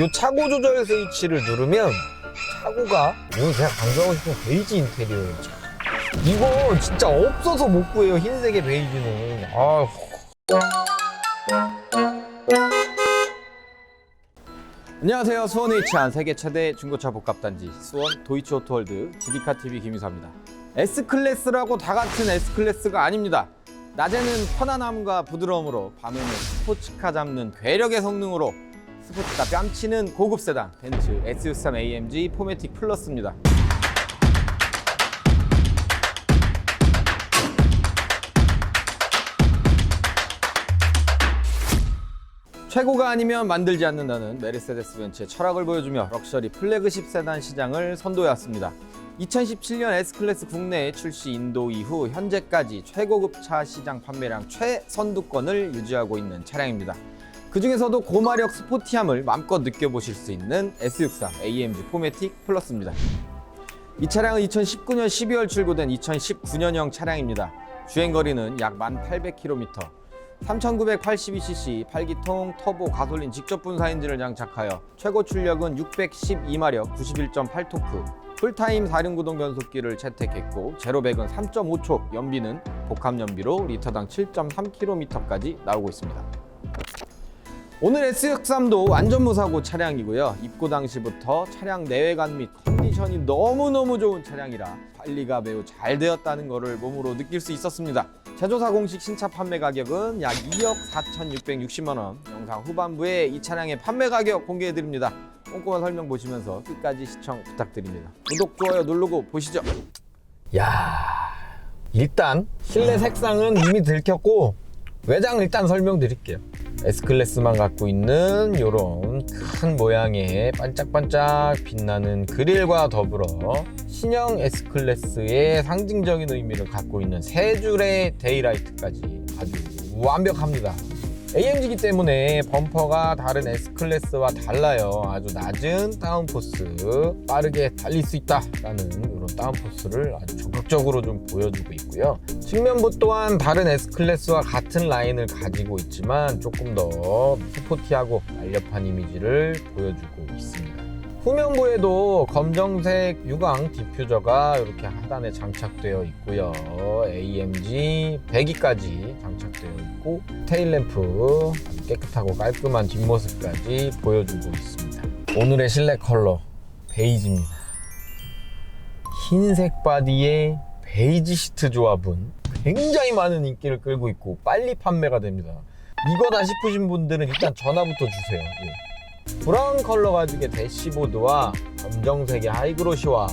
요 차고 조절 스위치를 누르면 차고가 이거 제가 강조하고 싶은 베이지 인테리어예요. 이거 진짜 없어서 못 구해요 흰색의 베이지는. 아 안녕하세요. 수원에 위치한 세계 최대 중고차 복합단지 수원 도이치오토월드 GD카TV 김유사입니다. S클래스라고 다 같은 S클래스가 아닙니다. 낮에는 편안함과 부드러움으로 밤에는 스포츠카 잡는 괴력의 성능으로 스포츠카 뺨치는 고급 세단 벤츠 S63 AMG 포매틱 플러스입니다. 최고가 아니면 만들지 않는다는 메르세데스 벤츠의 철학을 보여주며 럭셔리 플래그십 세단 시장을 선도해왔습니다. 2017년 S클래스 국내에 출시 인도 이후 현재까지 최고급 차 시장 판매량 최선두권을 유지하고 있는 차량입니다. 그 중에서도 고마력 스포티함을 마음껏 느껴보실 수 있는 S63 AMG 포매틱 플러스입니다. 이 차량은 2019년 12월 출고된 2019년형 차량입니다. 주행거리는 약 1,800km, 3,982cc 8기통 터보 가솔린 직접 분사 엔진을 장착하여 최고 출력은 612마력 91.8토크 풀타임 4륜 구동 변속기를 채택했고 제로백은 3.5초 연비는 복합 연비로 리터당 7.3km까지 나오고 있습니다. 오늘 S63도 완전 무사고 차량이고요. 입고 당시부터 차량 내외관 및 컨디션이 너무너무 좋은 차량이라 관리가 매우 잘 되었다는 것을 몸으로 느낄 수 있었습니다. 제조사 공식 신차 판매 가격은 약 2억 4,660만 원. 영상 후반부에 이 차량의 판매 가격 공개해 드립니다. 꼼꼼한 설명 보시면서 끝까지 시청 부탁드립니다. 구독, 좋아요 누르고 보시죠. 야 일단 실내 색상은 이미 들켰고 외장 일단 설명드릴게요. S클래스만 갖고 있는 이런 큰 모양의 반짝반짝 빛나는 그릴과 더불어 신형 S클래스의 상징적인 의미를 갖고 있는 세 줄의 데이라이트까지 아주 완벽합니다. AMG이기 때문에 범퍼가 다른 S클래스와 달라요. 아주 낮은 다운포스, 빠르게 달릴 수 있다라는 이런 다운포스를 아주 적극적으로 좀 보여주고 있고요. 측면부 또한 다른 S클래스와 같은 라인을 가지고 있지만 조금 더 스포티하고 날렵한 이미지를 보여주고 있습니다. 후면부에도 검정색 유광 디퓨저가 이렇게 하단에 장착되어 있고요. AMG 배기까지 장착되어 있고 테일램프 깨끗하고 깔끔한 뒷모습까지 보여주고 있습니다. 오늘의 실내 컬러 베이지입니다. 흰색 바디에 베이지 시트 조합은 굉장히 많은 인기를 끌고 있고 빨리 판매가 됩니다. 이거다 싶으신 분들은 일단 전화부터 주세요. 예. 브라운 컬러 가죽의 대시보드와 검정색의 하이그로시와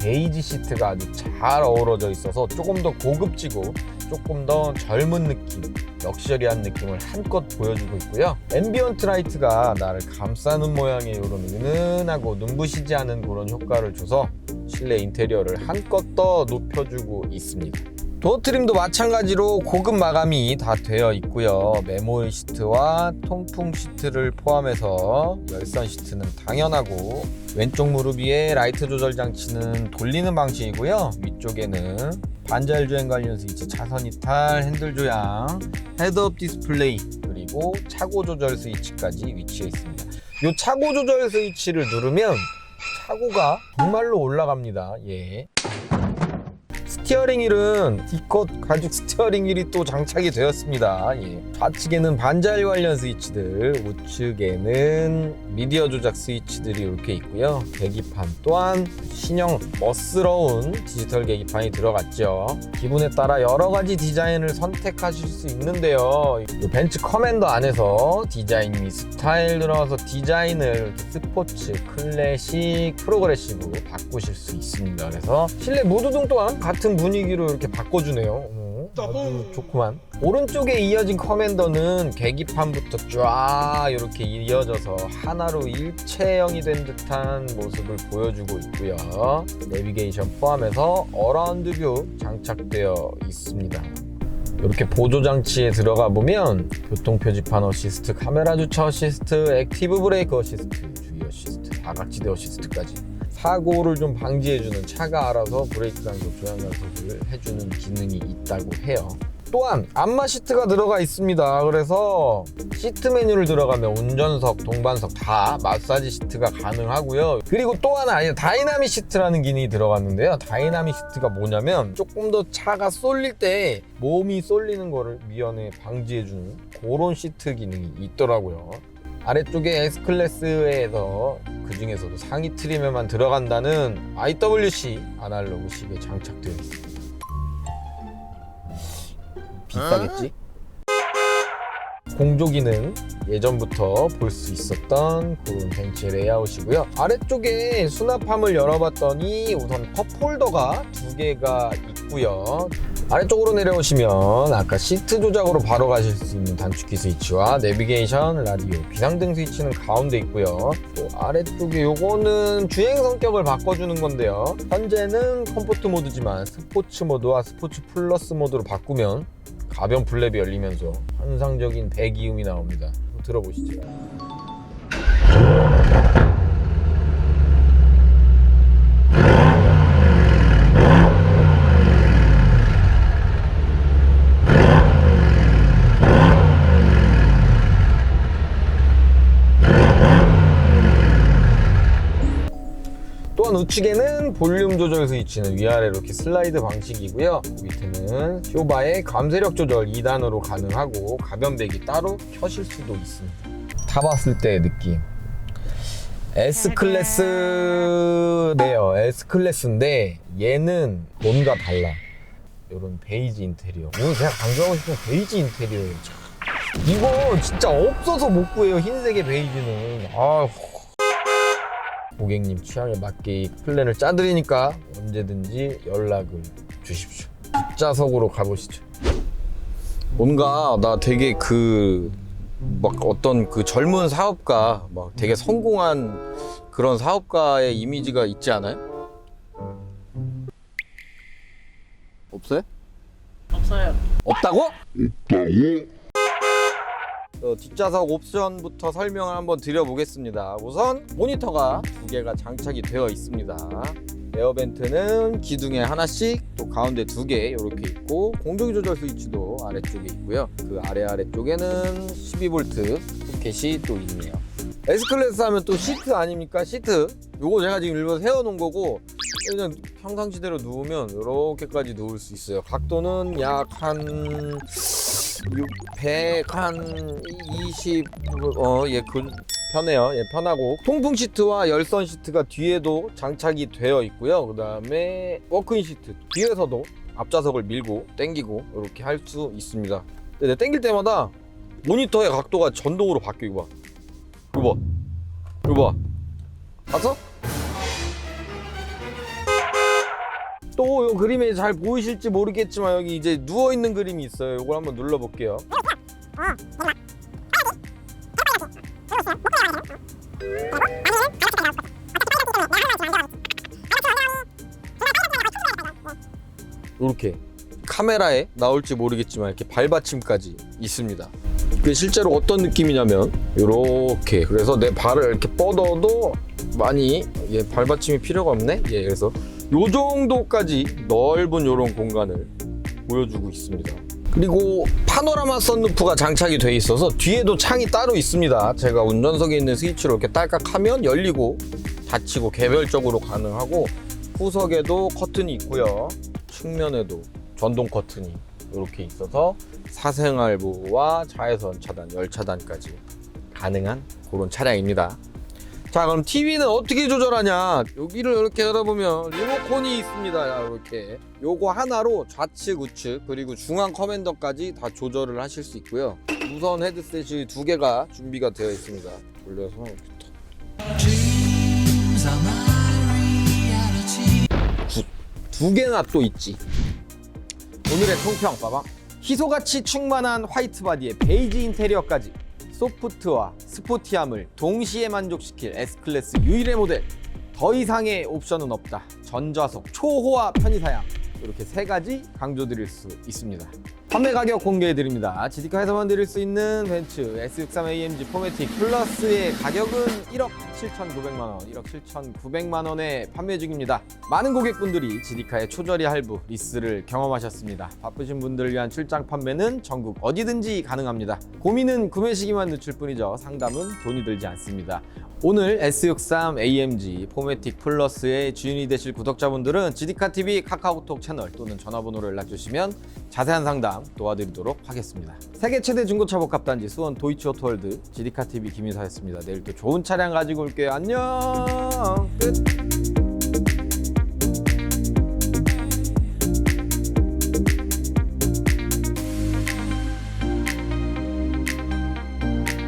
베이지 시트가 아주 잘 어우러져 있어서 조금 더 고급지고 조금 더 젊은 느낌, 럭셔리한 느낌을 한껏 보여주고 있고요. 앰비언트 라이트가 나를 감싸는 모양의 이런 은은하고 눈부시지 않은 그런 효과를 줘서 실내 인테리어를 한껏 더 높여주고 있습니다. 도어 트림도 마찬가지로 고급 마감이 다 되어 있고요. 메모리 시트와 통풍 시트를 포함해서 열선 시트는 당연하고 왼쪽 무릎 위에 라이트 조절 장치는 돌리는 방식이고요. 위쪽에는 반자율 주행 관련 스위치, 차선 이탈, 핸들 조향, 헤드업 디스플레이 그리고 차고 조절 스위치까지 위치해 있습니다. 이 차고 조절 스위치를 누르면 차고가 정말로 올라갑니다. 예. 스티어링 휠은 D컷 가죽 스티어링 휠이 또 장착이 되었습니다. 예. 좌측에는 반자율 관련 스위치들, 우측에는 미디어 조작 스위치들이 이렇게 있고요. 계기판 또한 신형 멋스러운 디지털 계기판이 들어갔죠. 기분에 따라 여러 가지 디자인을 선택하실 수 있는데요. 이 벤츠 커맨더 안에서 디자인 및 스타일 들어가서 디자인을 스포츠, 클래식, 프로그레시브 바꾸실 수 있습니다. 그래서 실내 무드등 또한 같은 분위기로 이렇게 바꿔주네요. 어머, 아주 좋구만. 오른쪽에 이어진 커맨더는 계기판부터 쫙 이렇게 이어져서 하나로 일체형이 된 듯한 모습을 보여주고 있고요. 내비게이션 포함해서 어라운드 뷰 장착되어 있습니다. 이렇게 보조 장치에 들어가 보면 교통 표지판 어시스트, 카메라 주차 어시스트, 액티브 브레이크 어시스트, 주의 어시스트, 사각지대 어시스트까지 사고를 좀 방지해주는 차가 알아서 브레이크 간섭, 조향 간섭을 해주는 기능이 있다고 해요. 또한 안마 시트가 들어가 있습니다. 그래서 시트 메뉴를 들어가면 운전석, 동반석 다 마사지 시트가 가능하고요. 그리고 또 하나 아니 다이나믹 시트라는 기능이 들어갔는데요. 다이나믹 시트가 뭐냐면 조금 더 차가 쏠릴 때 몸이 쏠리는 거를 미연에 방지해주는 그런 시트 기능이 있더라고요. 아래쪽에 S클래스에서 그 중에서도 상위 트림에만 들어간다는 IWC 아날로그식에 장착되어 있습니다. 비싸겠지? 공조 기능 예전부터 볼 수 있었던 그런 벤츠 레이아웃이고요. 아래쪽에 수납함을 열어봤더니 우선 컵 홀더가 두 개가 있고요. 아래쪽으로 내려오시면 아까 시트 조작으로 바로 가실 수 있는 단축키 스위치와 내비게이션, 라디오, 비상등 스위치는 가운데 있고요. 또 아래쪽에 요거는 주행 성격을 바꿔주는 건데요. 현재는 컴포트 모드지만 스포츠 모드와 스포츠 플러스 모드로 바꾸면 가변 플랩이 열리면서 환상적인 배기음이 나옵니다. 들어보시죠. 우측에는 볼륨 조절 스위치는 위아래로 이렇게 슬라이드 방식이고요. 그 밑에는 쇼바의 감세력 조절 2단으로 가능하고 가변배기 따로 켜실 수도 있습니다. 타봤을 때의 느낌. S 클래스네요. S 클래스인데 얘는 뭔가 달라. 이런 베이지 인테리어. 오늘 제가 강조하고 싶은 베이지 인테리어예요. 참. 이거 진짜 없어서 못 구해요. 흰색의 베이지는. 아 고객님 취향에 맞게 이 플랜을 짜드리니까 언제든지 연락을 주십시오. 뒷좌석으로 가보시죠. 뭔가 나 되게 그 막 어떤 그 젊은 사업가 막 되게 성공한 그런 사업가의 이미지가 있지 않아요? 없어요? 없어요. 없다고? 어, 뒷좌석 옵션부터 설명을 한번 드려보겠습니다. 우선 모니터가 두 개가 장착이 되어 있습니다. 에어벤트는 기둥에 하나씩 또 가운데 두 개 이렇게 있고 공조기 조절 스위치도 아래쪽에 있고요. 그 아래 아래쪽에는 12V 소켓이 또 있네요. S클래스 하면 또 시트 아닙니까? 시트. 요거 제가 지금 일부러 세워놓은 거고 그냥 평상시대로 누우면 이렇게까지 누울 수 있어요. 각도는 약 한 100, 한 20, 어, 예, 그, 편해요. 예, 편하고. 통풍 시트와 열선 시트가 뒤에도 장착이 되어 있고요. 그 다음에 워크인 시트. 뒤에서도 앞좌석을 밀고, 당기고, 이렇게 할 수 있습니다. 근데 당길 때마다 모니터의 각도가 전동으로 바뀌어, 이거 봐. 이거 봐. 이거 봐. 봤어? 또요 그림에 잘 보이실지 모르겠지만 여기 이제 누워 있는 그림이 있어요. 이걸 한번 눌러 볼게요. 이렇게 카메라에 나올지 모르겠지만 이렇게 발받침까지 있습니다. 그게 실제로 어떤 느낌이냐면 이렇게 그래서 내 발을 이렇게 뻗어도 많이 예, 발받침이 필요가 없네. 예, 그래서 요 정도까지 넓은 이런 공간을 보여주고 있습니다. 그리고 파노라마 썬루프가 장착이 돼 있어서 뒤에도 창이 따로 있습니다. 제가 운전석에 있는 스위치로 이렇게 딸깍 하면 열리고 닫히고 개별적으로 가능하고 후석에도 커튼이 있고요. 측면에도 전동 커튼이 이렇게 있어서 사생활 보호와 자외선 차단, 열 차단까지 가능한 그런 차량입니다. 자 그럼 TV는 어떻게 조절하냐? 여기를 이렇게 열어보면 리모컨이 있습니다. 이렇게. 요거 하나로 좌측 우측 그리고 중앙 커맨더까지 다 조절을 하실 수 있고요. 무선 헤드셋이 두 개가 준비가 되어 있습니다. 돌려서. 두, 두 개나 또 있지. 오늘의 총평 봐봐. 희소같이 충만한 화이트 바디에 베이지 인테리어까지 소프트와 스포티함을 동시에 만족시킬 S클래스 유일의 모델. 더 이상의 옵션은 없다. 전좌석 초호화 편의사양. 이렇게 세 가지 강조드릴 수 있습니다 판매 가격 공개해 드립니다. 지디카에서만 드릴 수 있는 벤츠 S63 AMG 포매틱 플러스의 가격은 1억 7,900만 원, 1억 7,900만 원에 판매 중입니다. 많은 고객분들이 지디카의 초저리 할부 리스를 경험하셨습니다. 바쁘신 분들을 위한 출장 판매는 전국 어디든지 가능합니다. 고민은 구매 시기만 늦출 뿐이죠. 상담은 돈이 들지 않습니다. 오늘 S63 AMG 포매틱 플러스의 주인이 되실 구독자분들은 지디카 TV 카카오톡 채널 또는 전화번호를 연락주시면 자세한 상담 도와드리도록 하겠습니다. 세계 최대 중고차 복합단지 수원 도이치오토월드 지디카 TV 김인사였습니다. 내일 또 좋은 차량 가지고 올게요. 안녕. 끝.